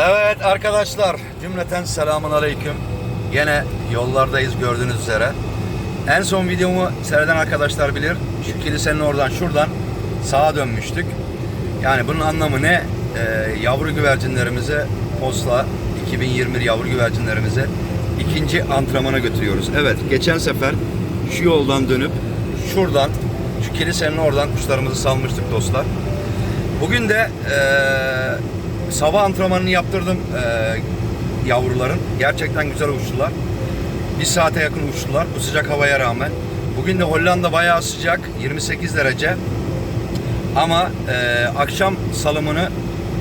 Evet arkadaşlar cümleten selamun aleyküm. Yine yollardayız gördüğünüz üzere. En son videomu seyreden arkadaşlar bilir. Şu kilisenin oradan şuradan sağa dönmüştük. Yani bunun anlamı ne? Ee, yavru güvercinlerimize posta 2021 yavru güvercinlerimize ikinci antrenmana götürüyoruz. Evet geçen sefer şu yoldan dönüp şuradan şu kilisenin oradan kuşlarımızı salmıştık dostlar. Bugün de eee, sabah antrenmanını yaptırdım eee, yavruların. Gerçekten güzel uçtular. Bir saate yakın uçtular bu sıcak havaya rağmen. Bugün de Hollanda bayağı sıcak, 28 derece. Ama eee, akşam salımını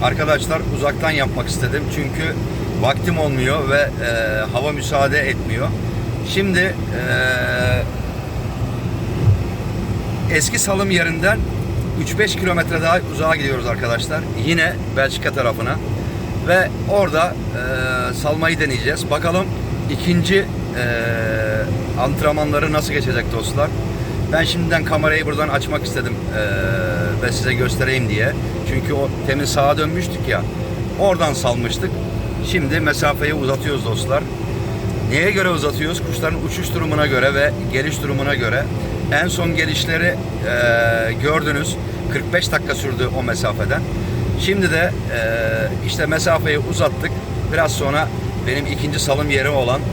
arkadaşlar uzaktan yapmak istedim. Çünkü vaktim olmuyor ve eee, hava müsaade etmiyor. Şimdi eee eski salım yerinden 3-5 kilometre daha uzağa gidiyoruz arkadaşlar. Yine Belçika tarafına. Ve orada e, salmayı deneyeceğiz. Bakalım ikinci e, antrenmanları nasıl geçecek dostlar. Ben şimdiden kamerayı buradan açmak istedim e, ve size göstereyim diye. Çünkü o temin sağa dönmüştük ya. Oradan salmıştık. Şimdi mesafeyi uzatıyoruz dostlar. Neye göre uzatıyoruz? Kuşların uçuş durumuna göre ve geliş durumuna göre. En son gelişleri e, gördünüz. 45 dakika sürdü o mesafeden. Şimdi de e, işte mesafeyi uzattık. Biraz sonra benim ikinci salım yeri olan e,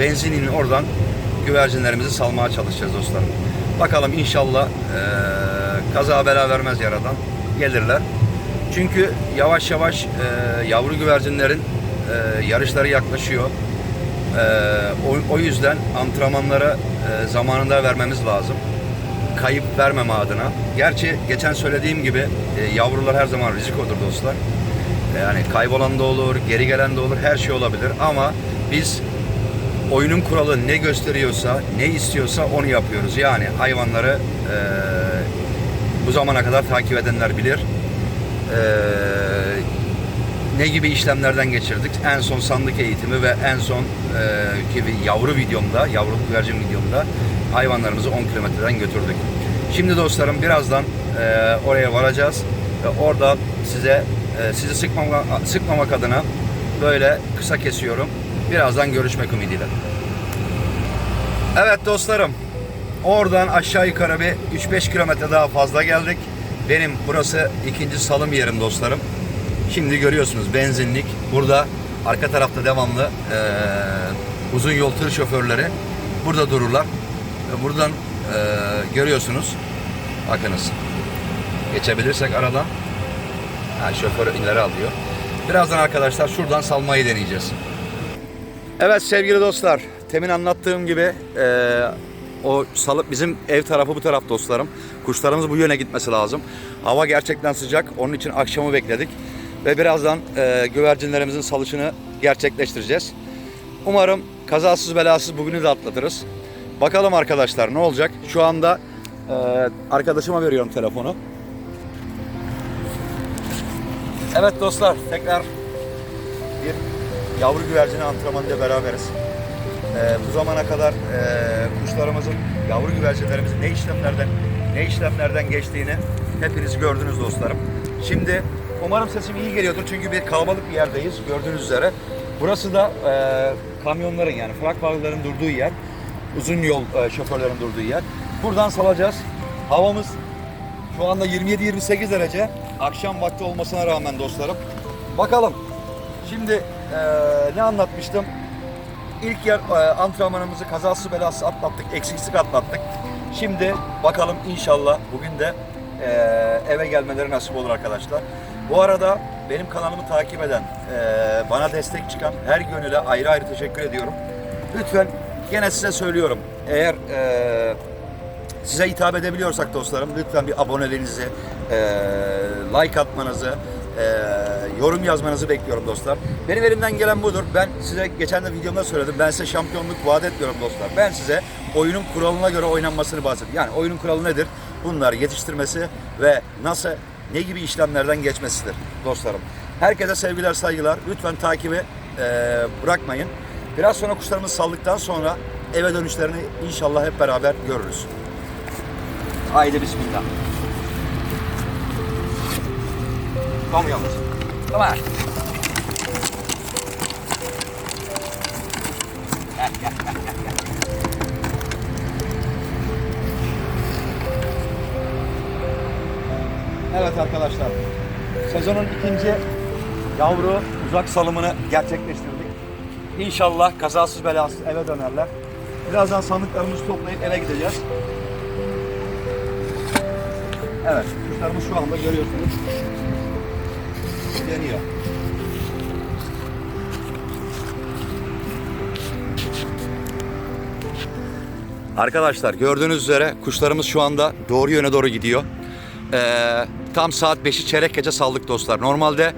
benzinin oradan güvercinlerimizi salmaya çalışacağız dostlarım. Bakalım inşallah e, kaza bela vermez yaradan. Gelirler. Çünkü yavaş yavaş e, yavru güvercinlerin e, yarışları yaklaşıyor. Ee, o, o yüzden antrenmanlara e, zamanında vermemiz lazım. Kayıp vermeme adına. Gerçi geçen söylediğim gibi e, yavrular her zaman rizikodur dostlar. E, Yani kaybolan da olur, geri gelen de olur, her şey olabilir. Ama biz oyunun kuralı ne gösteriyorsa, ne istiyorsa onu yapıyoruz. Yani hayvanları e, bu zamana kadar takip edenler bilir. E, ne gibi işlemlerden geçirdik? En son sandık eğitimi ve en son e, gibi yavru videomda, yavru güvercin videomda hayvanlarımızı 10 kilometreden götürdük. Şimdi dostlarım birazdan e, oraya varacağız ve orada size e, sizi sıkmamak, sıkmamak adına böyle kısa kesiyorum. Birazdan görüşmek ümidiyle. Evet dostlarım. Oradan aşağı yukarı bir 3-5 kilometre daha fazla geldik. Benim burası ikinci salım yerim dostlarım. Şimdi görüyorsunuz benzinlik. Burada arka tarafta devamlı eee, uzun yol tır şoförleri burada dururlar. Ve buradan eee, görüyorsunuz. Bakınız. Geçebilirsek aradan. Ha, şoför ileri alıyor. Birazdan arkadaşlar şuradan salmayı deneyeceğiz. Evet sevgili dostlar, temin anlattığım gibi eee, o salıp bizim ev tarafı bu taraf dostlarım. Kuşlarımız bu yöne gitmesi lazım. Hava gerçekten sıcak. Onun için akşamı bekledik ve birazdan eee, güvercinlerimizin salışını gerçekleştireceğiz. Umarım kazasız belasız bugünü de atlatırız. Bakalım arkadaşlar ne olacak? Şu anda eee, arkadaşıma veriyorum telefonu. Evet dostlar tekrar bir yavru güvercini antrenmanıyla beraberiz. Ee, bu zamana kadar e, kuşlarımızın, yavru güvercinlerimizin ne işlemlerden ne işlemlerden geçtiğini hepiniz gördünüz dostlarım. Şimdi umarım sesim iyi geliyordur çünkü bir kalabalık bir yerdeyiz gördüğünüz üzere. Burası da e, kamyonların yani frak bağlıların durduğu yer. Uzun yol e, şoförlerin durduğu yer. Buradan salacağız. Havamız şu anda 27-28 derece. Akşam vakti olmasına rağmen dostlarım. Bakalım. Şimdi eee, ne anlatmıştım? İlk yer eee, antrenmanımızı kazasız belasız atlattık, eksiksiz atlattık. Şimdi bakalım inşallah bugün de eee, eve gelmeleri nasip olur arkadaşlar. Bu arada benim kanalımı takip eden, eee, bana destek çıkan her gönüle ayrı ayrı teşekkür ediyorum. Lütfen gene size söylüyorum. Eğer eee size hitap edebiliyorsak dostlarım lütfen bir aboneliğinizi, eee, like atmanızı, eee, yorum yazmanızı bekliyorum dostlar. Benim elimden gelen budur. Ben size geçen de videomda söyledim. Ben size şampiyonluk vaat etmiyorum dostlar. Ben size oyunun kuralına göre oynanmasını bahsediyorum. Yani oyunun kuralı nedir? Bunlar yetiştirmesi ve nasıl ne gibi işlemlerden geçmesidir dostlarım. Herkese sevgiler saygılar. Lütfen takibi e, bırakmayın. Biraz sonra kuşlarımız saldıktan sonra eve dönüşlerini inşallah hep beraber görürüz. Haydi bismillah. Vamos, vamos. Vamos lá. Gel, gel, gel. Evet arkadaşlar. Sezonun ikinci yavru uzak salımını gerçekleştirdik. İnşallah kazasız belasız eve dönerler. Birazdan sandıklarımızı toplayıp eve gideceğiz. Evet, kuşlarımız şu anda görüyorsunuz. Deniyor. Arkadaşlar gördüğünüz üzere kuşlarımız şu anda doğru yöne doğru gidiyor. Ee, tam saat 5'i çeyrek gece saldık dostlar. Normalde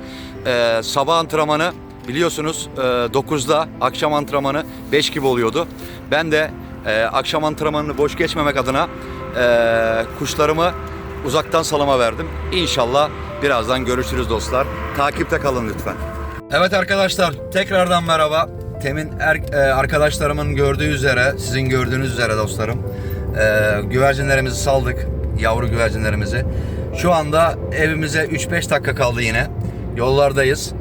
e, sabah antrenmanı biliyorsunuz e, 9'da akşam antrenmanı 5 gibi oluyordu. Ben de e, akşam antrenmanını boş geçmemek adına e, kuşlarımı uzaktan salama verdim. İnşallah birazdan görüşürüz dostlar. Takipte kalın lütfen. Evet arkadaşlar tekrardan merhaba. Temin er- e, arkadaşlarımın gördüğü üzere, sizin gördüğünüz üzere dostlarım. e, güvercinlerimizi saldık. Yavru güvercinlerimizi. Şu anda evimize 3-5 dakika kaldı yine. Yollardayız.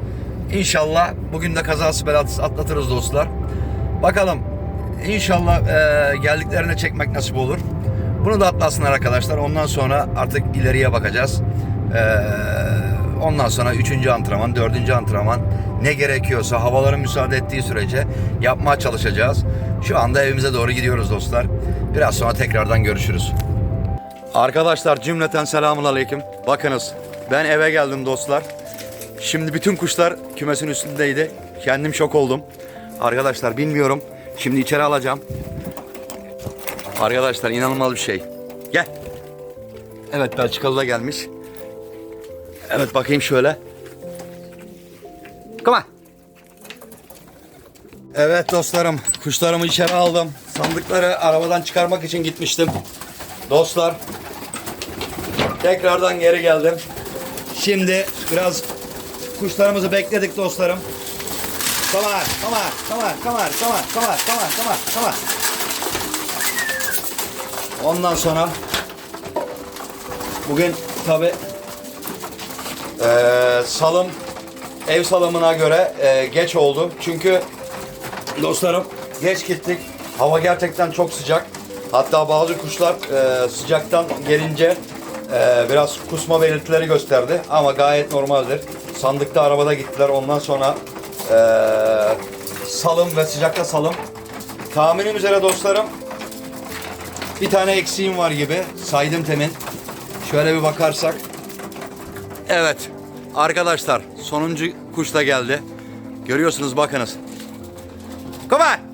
İnşallah bugün de kazası belasız atlatırız dostlar. Bakalım. İnşallah e, geldiklerine çekmek nasip olur. Bunu da atlasınlar arkadaşlar. Ondan sonra artık ileriye bakacağız. Eee Ondan sonra üçüncü antrenman, dördüncü antrenman ne gerekiyorsa havaların müsaade ettiği sürece yapmaya çalışacağız. Şu anda evimize doğru gidiyoruz dostlar. Biraz sonra tekrardan görüşürüz. Arkadaşlar cümleten selamun aleyküm. Bakınız ben eve geldim dostlar. Şimdi bütün kuşlar kümesin üstündeydi. Kendim şok oldum. Arkadaşlar bilmiyorum. Şimdi içeri alacağım. Arkadaşlar inanılmaz bir şey. Gel. Evet Belçikalı da gelmiş. Evet bakayım şöyle. Come on. Evet dostlarım, kuşlarımı içeri aldım. Sandıkları arabadan çıkarmak için gitmiştim. Dostlar, tekrardan geri geldim. Şimdi biraz kuşlarımızı bekledik dostlarım. Come on, come on, come on, come on, come on, come on, come on, come on, come on. Ondan sonra bugün tabi ee, salım ev salımına göre e, geç oldu. Çünkü dostlarım geç gittik. Hava gerçekten çok sıcak. Hatta bazı kuşlar e, sıcaktan gelince e, biraz kusma belirtileri gösterdi. Ama gayet normaldir. Sandıkta arabada gittiler. Ondan sonra e, salım ve sıcakta salım. Tahminim üzere dostlarım bir tane eksiğim var gibi. Saydım temin. Şöyle bir bakarsak Evet arkadaşlar sonuncu kuş da geldi. Görüyorsunuz bakınız. Come on.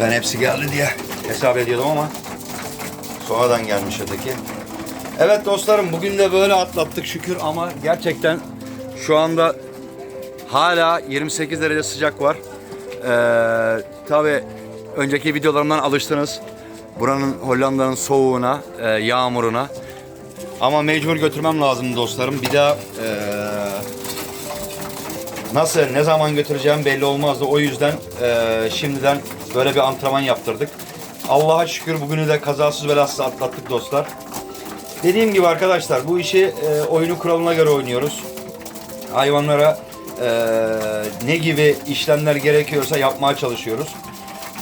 Ben hepsi geldi diye hesap ediyordum ama sonradan gelmiş öteki. Evet dostlarım bugün de böyle atlattık şükür ama gerçekten şu anda hala 28 derece sıcak var. Ee, Tabi önceki videolarımdan alıştınız. Buranın Hollanda'nın soğuğuna, e, yağmuruna. Ama mecbur götürmem lazım dostlarım. Bir daha e, nasıl, ne zaman götüreceğim belli olmazdı. O yüzden e, şimdiden böyle bir antrenman yaptırdık. Allah'a şükür bugünü de kazasız belasız atlattık dostlar. Dediğim gibi arkadaşlar bu işi e, oyunu kuralına göre oynuyoruz. Hayvanlara e, ne gibi işlemler gerekiyorsa yapmaya çalışıyoruz.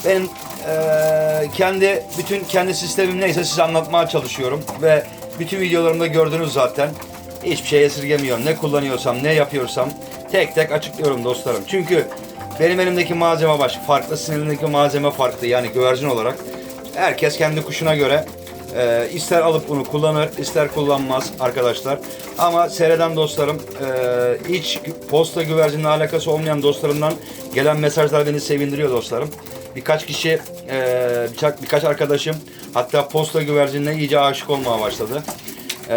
Ben e, kendi bütün kendi sistemim neyse size anlatmaya çalışıyorum ve bütün videolarımda gördünüz zaten. Hiçbir şey esirgemiyorum. Ne kullanıyorsam, ne yapıyorsam tek tek açıklıyorum dostlarım. Çünkü benim elimdeki malzeme başka, farklı, sizin elindeki malzeme farklı. Yani güvercin olarak herkes kendi kuşuna göre e, ister alıp bunu kullanır, ister kullanmaz arkadaşlar. Ama seyreden dostlarım, e, hiç posta güvercinle alakası olmayan dostlarımdan gelen mesajlar beni sevindiriyor dostlarım. Birkaç kişi, e, birkaç, birkaç arkadaşım hatta posta güvercinine iyice aşık olmaya başladı. E,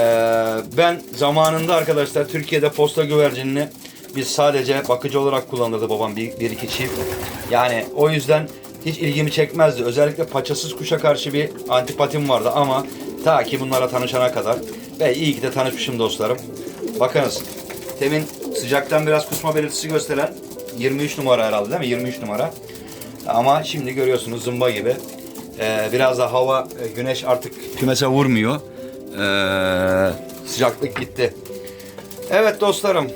ben zamanında arkadaşlar Türkiye'de posta güvercinini biz sadece bakıcı olarak kullanırdı babam bir, bir iki çift. Yani o yüzden hiç ilgimi çekmezdi. Özellikle paçasız kuşa karşı bir antipatim vardı ama ta ki bunlara tanışana kadar ve iyi ki de tanışmışım dostlarım. Bakınız temin sıcaktan biraz kusma belirtisi gösteren 23 numara herhalde değil mi? 23 numara. Ama şimdi görüyorsunuz zımba gibi. Ee, biraz da hava, e, güneş artık kümese vurmuyor. Ee, sıcaklık gitti. Evet dostlarım.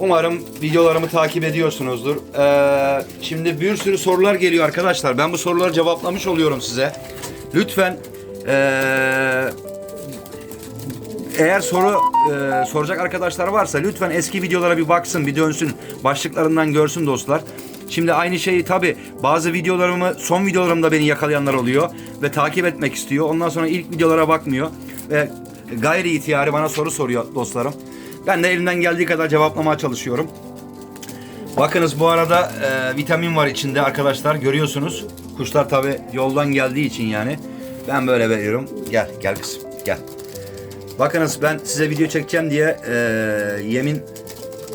Umarım videolarımı takip ediyorsunuzdur. Ee, şimdi bir sürü sorular geliyor arkadaşlar. Ben bu soruları cevaplamış oluyorum size. Lütfen ee, eğer soru e, soracak arkadaşlar varsa lütfen eski videolara bir baksın, bir dönsün. Başlıklarından görsün dostlar. Şimdi aynı şeyi tabi bazı videolarımı, son videolarımda beni yakalayanlar oluyor ve takip etmek istiyor. Ondan sonra ilk videolara bakmıyor ve gayri ihtiyari bana soru soruyor dostlarım. Ben de elimden geldiği kadar cevaplamaya çalışıyorum. Bakınız bu arada e, vitamin var içinde arkadaşlar görüyorsunuz. Kuşlar tabi yoldan geldiği için yani. Ben böyle veriyorum. Gel gel kızım gel. Bakınız ben size video çekeceğim diye e, yemin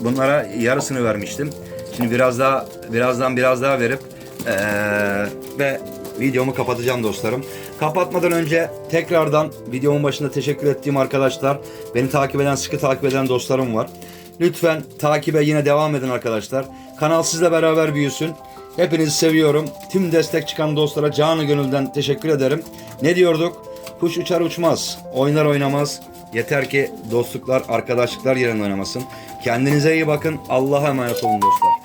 bunlara yarısını vermiştim. Şimdi biraz daha birazdan biraz daha verip e, ve videomu kapatacağım dostlarım. Kapatmadan önce tekrardan videomun başında teşekkür ettiğim arkadaşlar, beni takip eden, sıkı takip eden dostlarım var. Lütfen takibe yine devam edin arkadaşlar. Kanal sizle beraber büyüsün. Hepinizi seviyorum. Tüm destek çıkan dostlara canı gönülden teşekkür ederim. Ne diyorduk? Kuş uçar uçmaz, oynar oynamaz. Yeter ki dostluklar, arkadaşlıklar yerinde oynamasın. Kendinize iyi bakın. Allah'a emanet olun dostlar.